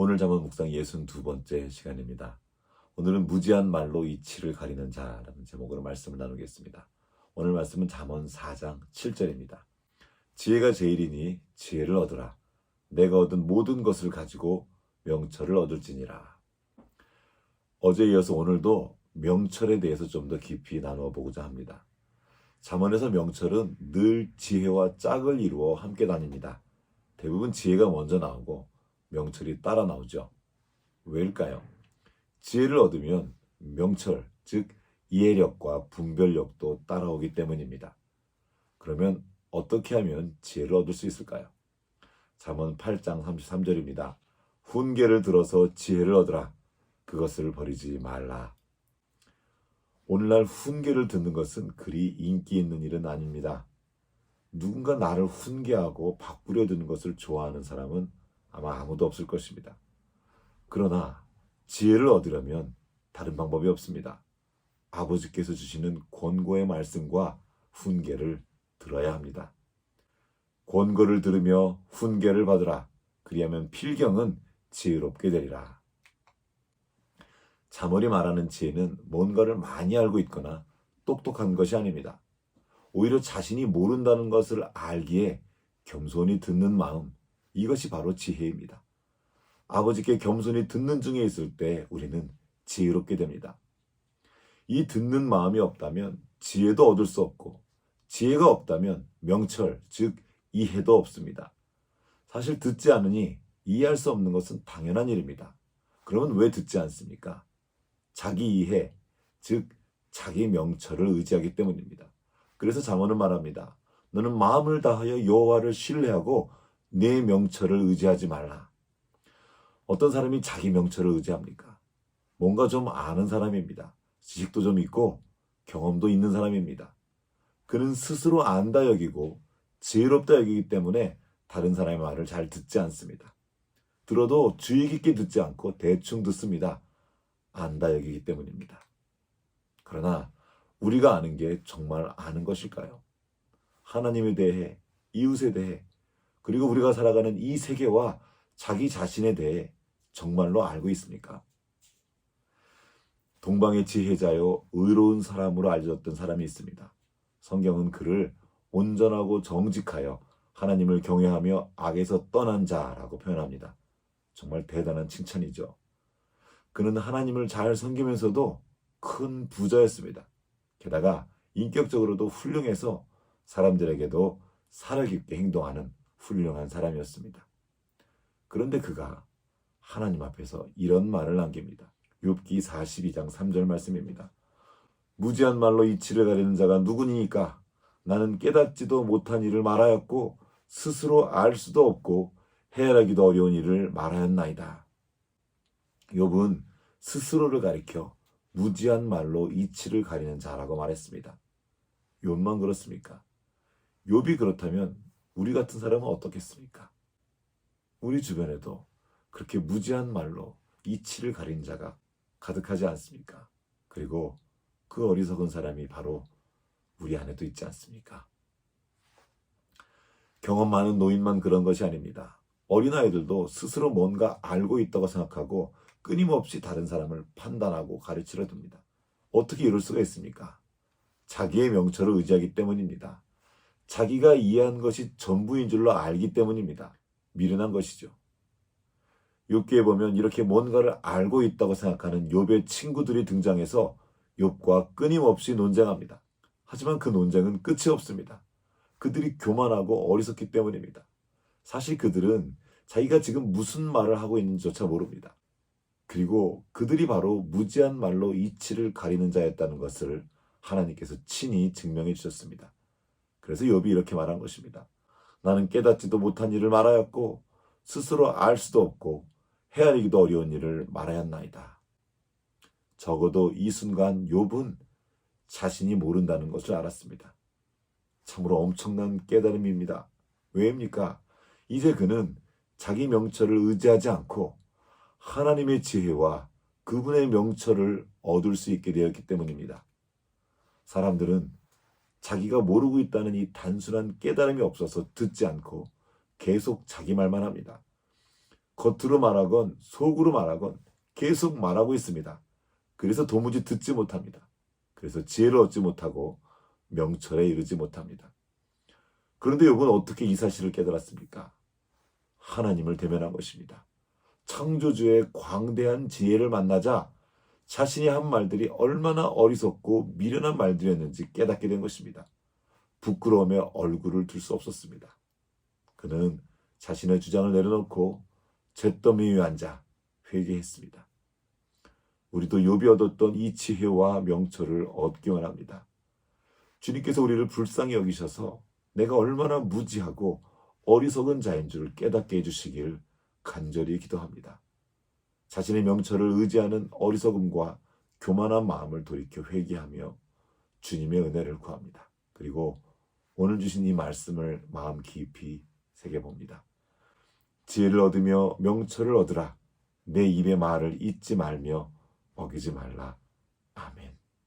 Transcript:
오늘 잠언 묵상 62번째 시간입니다. 오늘은 무지한 말로 이치를 가리는 자라는 제목으로 말씀을 나누겠습니다. 오늘 말씀은 잠언 4장 7절입니다. 지혜가 제일이니 지혜를 얻으라. 내가 얻은 모든 것을 가지고 명철을 얻을지니라. 어제 이어서 오늘도 명철에 대해서 좀 더 깊이 나누어 보고자 합니다. 잠언에서 명철은 늘 지혜와 짝을 이루어 함께 다닙니다. 대부분 지혜가 먼저 나오고 명철이 따라 나오죠. 왜일까요? 지혜를 얻으면 명철, 즉 이해력과 분별력도 따라오기 때문입니다. 그러면 어떻게 하면 지혜를 얻을 수 있을까요? 잠언 8장 33절입니다. 훈계를 들어서 지혜를 얻으라. 그것을 버리지 말라. 오늘날 훈계를 듣는 것은 그리 인기 있는 일은 아닙니다. 누군가 나를 훈계하고 바꾸려 드는 것을 좋아하는 사람은 아마 아무도 없을 것입니다. 그러나 지혜를 얻으려면 다른 방법이 없습니다. 아버지께서 주시는 권고의 말씀과 훈계를 들어야 합니다. 권고를 들으며 훈계를 받으라. 그리하면 필경은 지혜롭게 되리라. 자머리 말하는 지혜는 뭔가를 많이 알고 있거나 똑똑한 것이 아닙니다. 오히려 자신이 모른다는 것을 알기에 겸손히 듣는 마음, 이것이 바로 지혜입니다. 아버지께 겸손히 듣는 중에 있을 때 우리는 지혜롭게 됩니다. 이 듣는 마음이 없다면 지혜도 얻을 수 없고, 지혜가 없다면 명철, 즉, 이해도 없습니다. 사실 듣지 않으니 이해할 수 없는 것은 당연한 일입니다. 그러면 왜 듣지 않습니까? 자기 이해, 즉, 자기 명철을 의지하기 때문입니다. 그래서 잠언은 말합니다. 너는 마음을 다하여 여호와를 신뢰하고 내 명철을 의지하지 말라. 어떤 사람이 자기 명철을 의지합니까? 뭔가 좀 아는 사람입니다. 지식도 좀 있고 경험도 있는 사람입니다. 그는 스스로 안다 여기고 지혜롭다 여기기 때문에 다른 사람의 말을 잘 듣지 않습니다. 들어도 주의 깊게 듣지 않고 대충 듣습니다. 안다 여기기 때문입니다. 그러나 우리가 아는 게 정말 아는 것일까요? 하나님에 대해, 이웃에 대해, 그리고 우리가 살아가는 이 세계와 자기 자신에 대해 정말로 알고 있습니까? 동방의 지혜자요, 의로운 사람으로 알려졌던 사람이 있습니다. 성경은 그를 온전하고 정직하여 하나님을 경외하며 악에서 떠난 자라고 표현합니다. 정말 대단한 칭찬이죠. 그는 하나님을 잘 섬기면서도 큰 부자였습니다. 게다가 인격적으로도 훌륭해서 사람들에게도 살아깊게 행동하는 훌륭한 사람이었습니다. 그런데 그가 하나님 앞에서 이런 말을 남깁니다. 욥기 42장 3절 말씀입니다. 무지한 말로 이치를 가리는 자가 누구니까 나는 깨닫지도 못한 일을 말하였고 스스로 알 수도 없고 헤아리기도 어려운 일을 말하였나이다. 욥은 스스로를 가리켜 무지한 말로 이치를 가리는 자라고 말했습니다. 욥만 그렇습니까? 욥이 그렇다면 우리 같은 사람은 어떻겠습니까? 우리 주변에도 그렇게 무지한 말로 이치를 가린 자가 가득하지 않습니까? 그리고 그 어리석은 사람이 바로 우리 안에도 있지 않습니까? 경험 많은 노인만 그런 것이 아닙니다. 어린아이들도 스스로 뭔가 알고 있다고 생각하고 끊임없이 다른 사람을 판단하고 가르치려 듭니다. 어떻게 이럴 수가 있습니까? 자기의 명철을 의지하기 때문입니다. 자기가 이해한 것이 전부인 줄로 알기 때문입니다. 미련한 것이죠. 욥기에 보면 이렇게 뭔가를 알고 있다고 생각하는 욥의 친구들이 등장해서 욥과 끊임없이 논쟁합니다. 하지만 그 논쟁은 끝이 없습니다. 그들이 교만하고 어리석기 때문입니다. 사실 그들은 자기가 지금 무슨 말을 하고 있는지조차 모릅니다. 그리고 그들이 바로 무지한 말로 이치를 가리는 자였다는 것을 하나님께서 친히 증명해 주셨습니다. 그래서 욥이 이렇게 말한 것입니다. 나는 깨닫지도 못한 일을 말하였고 스스로 알 수도 없고 헤아리기도 어려운 일을 말하였나이다. 적어도 이 순간 욥은 자신이 모른다는 것을 알았습니다. 참으로 엄청난 깨달음입니다. 왜입니까? 이제 그는 자기 명철을 의지하지 않고 하나님의 지혜와 그분의 명철을 얻을 수 있게 되었기 때문입니다. 사람들은 자기가 모르고 있다는 이 단순한 깨달음이 없어서 듣지 않고 계속 자기 말만 합니다. 겉으로 말하건 속으로 말하건 계속 말하고 있습니다. 그래서 도무지 듣지 못합니다. 그래서 지혜를 얻지 못하고 명철에 이르지 못합니다. 그런데 욥은 어떻게 이 사실을 깨달았습니까? 하나님을 대면한 것입니다. 창조주의 광대한 지혜를 만나자 자신이 한 말들이 얼마나 어리석고 미련한 말들이었는지 깨닫게 된 것입니다. 부끄러우며 얼굴을 들수 없었습니다. 그는 자신의 주장을 내려놓고 잿더미 위에 앉아 회개했습니다. 우리도 욥이 얻었던 이 지혜와 명철을 얻기 원합니다. 주님께서 우리를 불쌍히 여기셔서 내가 얼마나 무지하고 어리석은 자인 줄 깨닫게 해주시길 간절히 기도합니다. 자신의 명철을 의지하는 어리석음과 교만한 마음을 돌이켜 회개하며 주님의 은혜를 구합니다. 그리고 오늘 주신 이 말씀을 마음 깊이 새겨봅니다. 지혜를 얻으며 명철을 얻으라. 내 입의 말을 잊지 말며 어기지 말라. 아멘.